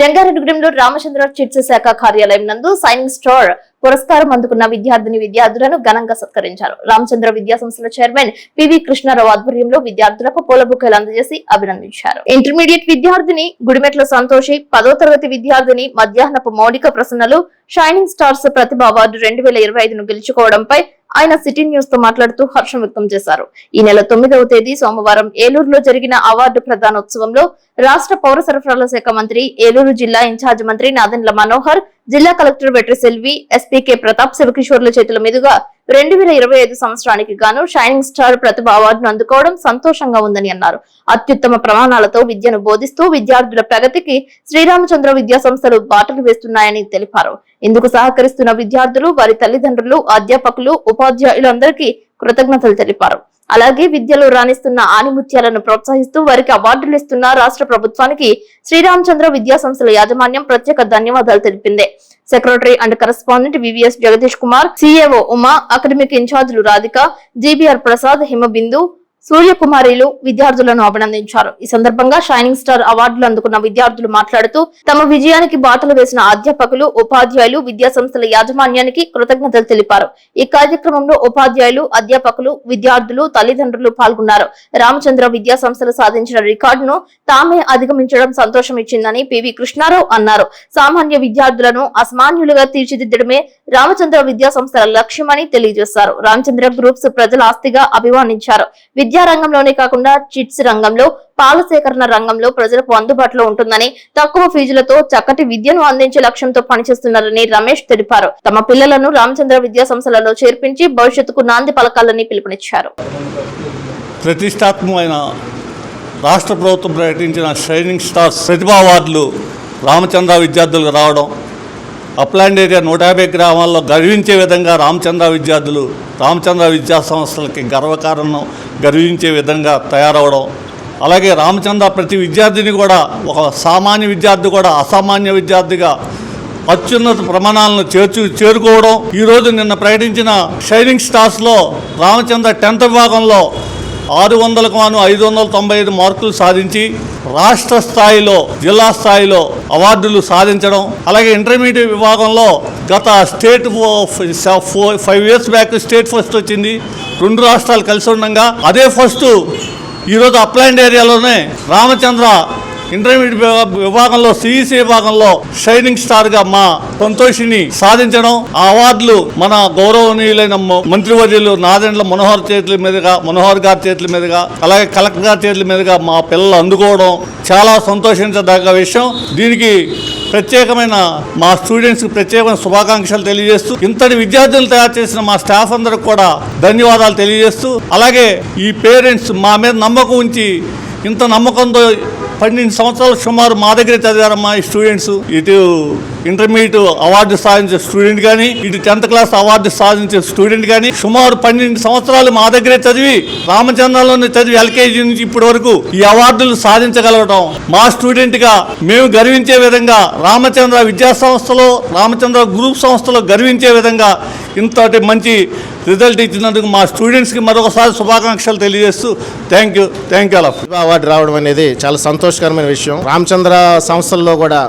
జంగారెడ్డిగూడెంలో Ramachandra chits శాఖ కార్యాలయం నందు సైనింగ్ స్టార్ పురస్కారం అందుకున్న విద్యార్థిని విద్యార్థులను ఘనంగా సత్కరించారు. రామచంద్ర విద్యా సంస్థల చైర్మన్ పివి కృష్ణారావు ఆధ్వర్యంలో విద్యార్థులకు పూల బుక్కలు అందజేసి అభినందించారు. ఇంటర్మీడియట్ విద్యార్థిని గుడిమెట్ల సంతోషి పదో తరగతి విద్యార్థిని మధ్యాహ్నపు మౌలిక ప్రశ్నలు షైనింగ్ స్టార్స్ ప్రతిభ అవార్డు రెండు వేల ఇరవై ఐదును గెలుచుకోవడంపై ఆయన సిటీ న్యూస్తో మాట్లాడుతూ హర్షం వ్యక్తం చేశారు. ఈ నెల తొమ్మిదవ తేదీ సోమవారం ఏలూరులో జరిగిన అవార్డు ప్రదానోత్సవంలో రాష్ట్ర పౌర సరఫరాల శాఖ మంత్రి ఏలూరు జిల్లా ఇన్ఛార్జ్ మంత్రి నాదెండ్ల మనోహర్ జిల్లా collector Vetri Selvi SP K Pratap శివకిషోర్ల చేతుల మీదుగా రెండు వేల ఇరవై ఐదు సంవత్సరానికి గాను షైనింగ్ స్టార్ ప్రతిభ అవార్డును అందుకోవడం సంతోషంగా ఉందని అన్నారు. అత్యుత్తమ ప్రమాణాలతో విద్యను బోధిస్తూ విద్యార్థుల ప్రగతికి శ్రీరామచంద్ర విద్యా సంస్థలు బాటలు వేస్తున్నాయని తెలిపారు. ఇందుకు సహకరిస్తున్న విద్యార్థులు వారి తల్లిదండ్రులు అధ్యాపకులు ఉపాధ్యాయులందరికీ కృతజ్ఞతలు తెలిపారు. అలాగే విద్యలో రాణిస్తున్న ఆనిముత్యాలను ప్రోత్సహిస్తూ వారికి అవార్డులు ఇస్తున్న రాష్ట్ర ప్రభుత్వానికి శ్రీరామచంద్ర విద్యా సంస్థల యాజమాన్యం ప్రత్యేక ధన్యవాదాలు తెలిపింది. Secretary and correspondent V V S Jagadish Kumar C A O Uma academic ఇన్ఛార్జీలు Radhika G B R Prasad Himabindu సూర్యకుమారిలు విద్యార్థులను అభినందించారు. ఈ సందర్భంగా షైనింగ్ స్టార్ అవార్డులు అందుకున్న విద్యార్థులు మాట్లాడుతూ తమ విజయానికి బాటలు వేసిన అధ్యాపకులు ఉపాధ్యాయులు విద్యా సంస్థల యాజమాన్యానికి కృతజ్ఞతలు తెలిపారు. ఈ కార్యక్రమంలో ఉపాధ్యాయులు అధ్యాపకులు విద్యార్థులు తల్లిదండ్రులు పాల్గొన్నారు. రామచంద్ర విద్యా సంస్థలు సాధించిన రికార్డును తామే అధిగమించడం సంతోషం ఇచ్చిందని పివి కృష్ణారావు అన్నారు. సామాన్య విద్యార్థులను అసమాన్యులుగా తీర్చిదిద్దడమే రామచంద్ర విద్యా సంస్థల లక్ష్యమని తెలియజేశారు. రామచంద్ర గ్రూప్స్ ప్రజల ఆస్తిగా అభిమానించారు. విద్యా రంగంలోనే కాకుండా చిట్స్ రంగంలో పాల సేకరణ రంగంలో ప్రజలకు అందుబాటులో ఉంటుందని తక్కువ ఫీజులతో చక్కటి విద్యను అందించే లక్ష్యంతో పనిచేస్తున్నారని రమేష్ తెలిపారు. తమ పిల్లలను రామచంద్ర విద్యా సంస్థలలో చేర్పించి భవిష్యత్తుకు నాంది పలకాలని పిలుపునిచ్చారు. ప్రతిష్టాత్మకమైన రాష్ట్ర ప్రభుత్వం ప్రకటించిన షైనింగ్ స్టార్స్ ప్రతిభా అవార్డులు రామచంద్ర విద్యార్థులకు రావడం అప్లాండ్ ఏరియా నూట యాభై గ్రామాల్లో గర్వించే విధంగా రామచంద్ర విద్యార్థులు రామచంద్ర విద్యా సంస్థలకి గర్వకారణం గర్వించే విధంగా తయారవడం. అలాగే రామచంద్ర ప్రతి విద్యార్థిని కూడా ఒక సామాన్య విద్యార్థి కూడా అసామాన్య విద్యార్థిగా అత్యున్నత ప్రమాణాలను చేర్చు చేరుకోవడం. ఈరోజు నిన్న ప్రకటించిన షైనింగ్ స్టార్స్లో రామచంద్ర టెన్త్ విభాగంలో ఆరు వందలకు గాను ఐదు వందల తొంభై ఐదు మార్కులు సాధించి రాష్ట్ర స్థాయిలో జిల్లా స్థాయిలో అవార్డులు సాధించడం. అలాగే ఇంటర్మీడియట్ విభాగంలో గత state five years back state first వచ్చింది. రెండు రాష్ట్రాలు కలిసి ఉండగా అదే ఫస్ట్ ఈరోజు అప్లాండ్ ఏరియాలోనే రామచంద్ర ఇంటర్మీడియట్ విభాగంలో సిఈసి విభాగంలో షైనింగ్ స్టార్గా మా సంతోషిని సాధించడం ఆ అవార్డులు మన గౌరవనీయులైన మంత్రివర్యులు నాదెండ్ల మనోహర్ చేతుల మీదుగా మనోహర్ గారి చేతుల మీదుగా అలాగే కలెక్టర్ గారి చేతుల మీదుగా మా పిల్లలు అందుకోవడం చాలా సంతోషించదగ్గ విషయం. దీనికి ప్రత్యేకమైన మా స్టూడెంట్స్కి ప్రత్యేకమైన శుభాకాంక్షలు తెలియజేస్తూ ఇంతటి విద్యార్థులు తయారు చేసిన మా స్టాఫ్ అందరికి కూడా ధన్యవాదాలు తెలియజేస్తూ అలాగే ఈ పేరెంట్స్ మా మీద నమ్మకం ఉంచి ఇంత నమ్మకంతో పన్నెండు సంవత్సరాలు సుమారు మా దగ్గరే చదివారమ్మా ఈ స్టూడెంట్స్ ఇటు ఇంటర్మీడియట్ అవార్డు సాధించే స్టూడెంట్ కానీ ఇటు టెన్త్ క్లాస్ అవార్డు సాధించే స్టూడెంట్ కానీ సుమారు పన్నెండు సంవత్సరాలు మా దగ్గరే చదివి రామచంద్రలోనే చదివి ఎల్కేజీ నుంచి ఇప్పటి వరకు ఈ అవార్డులు సాధించగలగడం మా స్టూడెంట్గా మేము గర్వించే విధంగా రామచంద్ర విద్యా సంస్థలో రామచంద్ర గ్రూప్ సంస్థలో గర్వించే విధంగా ఇంతటి మంచి రిజల్ట్ ఇచ్చినందుకు మా స్టూడెంట్స్కి మరొకసారి శుభాకాంక్షలు తెలియజేస్తూ థ్యాంక్ యూ థ్యాంక్ యూ అలా అవార్డు రావడం అనేది చాలా సంతోషకరమైన విషయం. రామచంద్ర సంస్థల్లో కూడా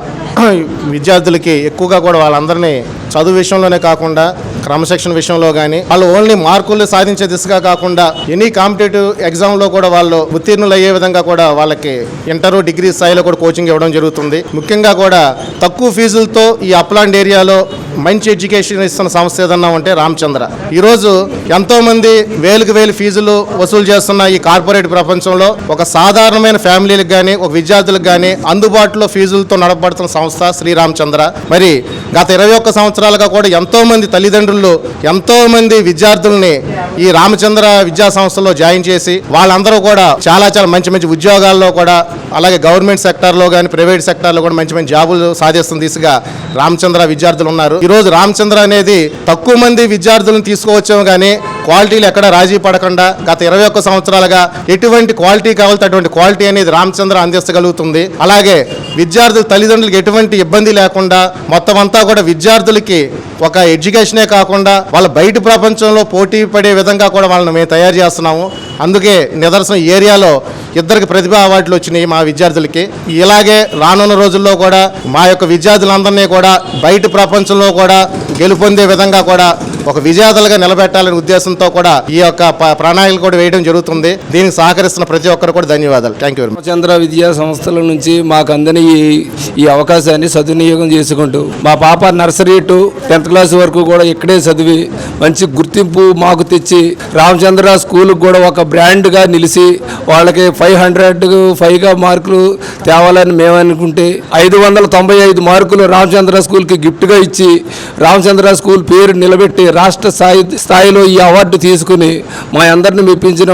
విద్యార్థులకి ఎక్కువగా కూడా వాళ్ళందరినీ చదువు విషయంలోనే కాకుండా క్రమశిక్షణ విషయంలో కానీ వాళ్ళు ఓన్లీ మార్కులు సాధించే దిశగా కాకుండా ఎనీ కాంపిటేటివ్ ఎగ్జామ్లో కూడా వాళ్ళు ఉత్తీర్ణులు అయ్యే విధంగా కూడా వాళ్ళకి ఇంటర్ డిగ్రీ స్థాయిలో కూడా కోచింగ్ ఇవ్వడం జరుగుతుంది. ముఖ్యంగా కూడా తక్కువ ఫీజులతో ఈ అప్లాండ్ ఏరియాలో మంచి ఎడ్యుకేషన్ ఇస్తున్న సంస్థ ఏదన్నా ఉంటే రామచంద్ర. ఈరోజు ఎంతో మంది వేలకు వేలు ఫీజులు వసూలు చేస్తున్న ఈ కార్పొరేట్ ప్రపంచంలో ఒక సాధారణమైన ఫ్యామిలీలకు కానీ ఒక విద్యార్థులకు కానీ అందుబాటులో ఫీజులతో నడపబడుతున్న సంస్థ శ్రీరామచంద్ర మరి గత ఇరవై ఒక్క సంవత్సరాలుగా కూడా ఎంతో మంది తల్లిదండ్రులు ఎంతో మంది విద్యార్థుల్ని ఈ రామచంద్ర విద్యా సంస్థలో జాయిన్ చేసి వాళ్ళందరూ కూడా చాలా చాలా మంచి మంచి ఉద్యోగాల్లో కూడా అలాగే గవర్నమెంట్ సెక్టార్లో కానీ ప్రైవేట్ సెక్టార్లో కూడా మంచి మంచి జాబులు సాధిస్తున్న దిశగా రామచంద్ర విద్యార్థులు ఉన్నారు. ఈరోజు రామచంద్ర అనేది తక్కువ మంది విద్యార్థులను తీసుకోవచ్చాము కానీ క్వాలిటీలు ఎక్కడ రాజీ పడకుండా గత ఇరవై ఒక్క సంవత్సరాలుగా ఎటువంటి క్వాలిటీ కావాలంటే అటువంటి క్వాలిటీ అనేది రామచంద్ర అందించగలుగుతుంది. అలాగే విద్యార్థుల తల్లిదండ్రులకు ఎటువంటి ఇబ్బంది లేకుండా మొత్తం అంతా కూడా విద్యార్థులకి ఒక ఎడ్యుకేషనే కాకుండా వాళ్ళ బయట ప్రపంచంలో పోటీ పడే విధంగా కూడా వాళ్ళని మేము తయారు చేస్తున్నాము. అందుకే నిదర్శనం ఈ ఏరియాలో ఇద్దరికి ప్రతిభా అవార్డులు వచ్చినాయి మా విద్యార్థులకి. ఇలాగే రానున్న రోజుల్లో కూడా మా యొక్క విద్యార్థులందరినీ కూడా బయట ప్రపంచంలో కూడా గెలుపొందే విధంగా కూడా ఒక విజేతలుగా నిలబెట్టాలనే ఉద్దేశంతో కూడా ఈ యొక్క ప్రణాళిక ప్రణాళికలు కూడా వేయడం జరుగుతుంది. దీనికి సహకరిస్తున్న ప్రతి ఒక్కరు కూడా ధన్యవాదాలు. థ్యాంక్ యూ చంద్ర విద్యా సంస్థల నుంచి మాకు అందని ఈ ఈ అవకాశాన్ని సద్వినియోగం చేసుకుంటూ మా పాప నర్సరీ టు టెన్త్ క్లాస్ వరకు కూడా ఇక్కడే చదివి మంచి గుర్తింపు మాకు తెచ్చి రామచంద్ర స్కూల్కి కూడా ఒక బ్రాండ్గా నిలిచి వాళ్ళకి ఫైవ్ హండ్రెడ్ ఫైవ్గా మార్కులు తేవాలని మేము అనుకుంటే ఐదు వందల తొంభై ఐదు మార్కులు రామచంద్ర స్కూల్కి గిఫ్ట్గా ఇచ్చి రామచంద్ర స్కూల్ పేరు నిలబెట్టి రాష్ట్ర స్థాయి స్థాయిలో ఈ అవార్డు తీసుకుని మా అందరిని మెప్పించిన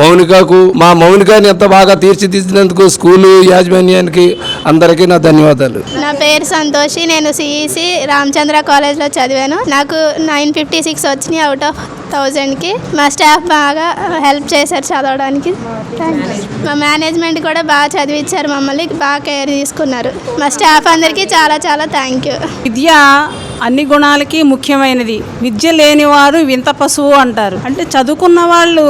మౌనికకు మా మౌనికాని ఎంత బాగా తీర్చిదిద్దినందుకు స్కూలు యాజమాన్యానికి అందరికీ నా ధన్యవాదాలు. నా పేరు సంతోషి నేను సిఈసి రామచంద్ర కాలేజ్లో చదివాను. నాకు నైన్ ఫిఫ్టీ సిక్స్ వచ్చినాయి అవుట్ ఆఫ్ థౌజండ్కి. మా స్టాఫ్ బాగా హెల్ప్ చేశారు చదవడానికి. మా మేనేజ్మెంట్ కూడా బాగా చదివించారు మమ్మల్ని బాగా కేర్ తీసుకున్నారు. మా స్టాఫ్ అందరికీ చాలా చాలా థ్యాంక్ యూ విద్య అన్ని గుణాలకి ముఖ్యమైనది. విద్య లేనివారు వింత పశువు అంటారు. అంటే చదువుకున్న వాళ్ళు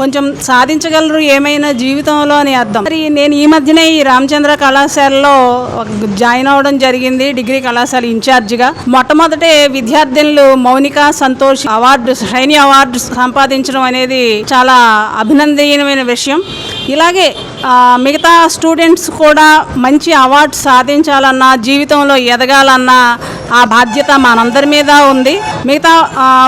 కొంచెం సాధించగలరు ఏమైనా జీవితంలో అని అర్థం. మరి నేను ఈ మధ్యనే ఈ రామచంద్ర కళాశాలలో జాయిన్ అవ్వడం జరిగింది డిగ్రీ కళాశాల ఇన్ఛార్జిగా. మొట్టమొదటే విద్యార్థినులు మౌనిక సంతోష్ అవార్డు శ్రేణి అవార్డు సంపాదించడం అనేది చాలా అభినందనీయమైన విషయం. ఇలాగే మిగతా స్టూడెంట్స్ కూడా మంచి అవార్డు సాధించాలన్నా జీవితంలో ఎదగాలన్నా ఆ బాధ్యత మనందరి మీద ఉంది. మిగతా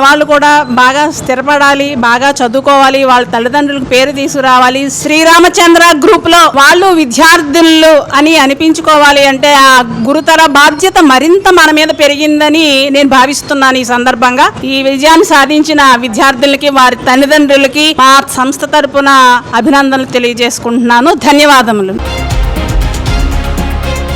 వాళ్ళు కూడా బాగా స్థిరపడాలి బాగా చదువుకోవాలి వాళ్ళ తల్లిదండ్రులకు పేరు తీసుకురావాలి. శ్రీరామచంద్ర గ్రూప్లో వాళ్ళు విద్యార్థులు అని అనిపించుకోవాలి అంటే ఆ గురుతర బాధ్యత మరింత మన మీద పెరిగిందని నేను భావిస్తున్నాను ఈ సందర్భంగా. ఈ విజయాన్ని సాధించిన విద్యార్థులకి వారి తల్లిదండ్రులకి మా సంస్థ తరపున అభినందనలు తెలియజేసుకుంటున్నాను. ధన్యవాదములు.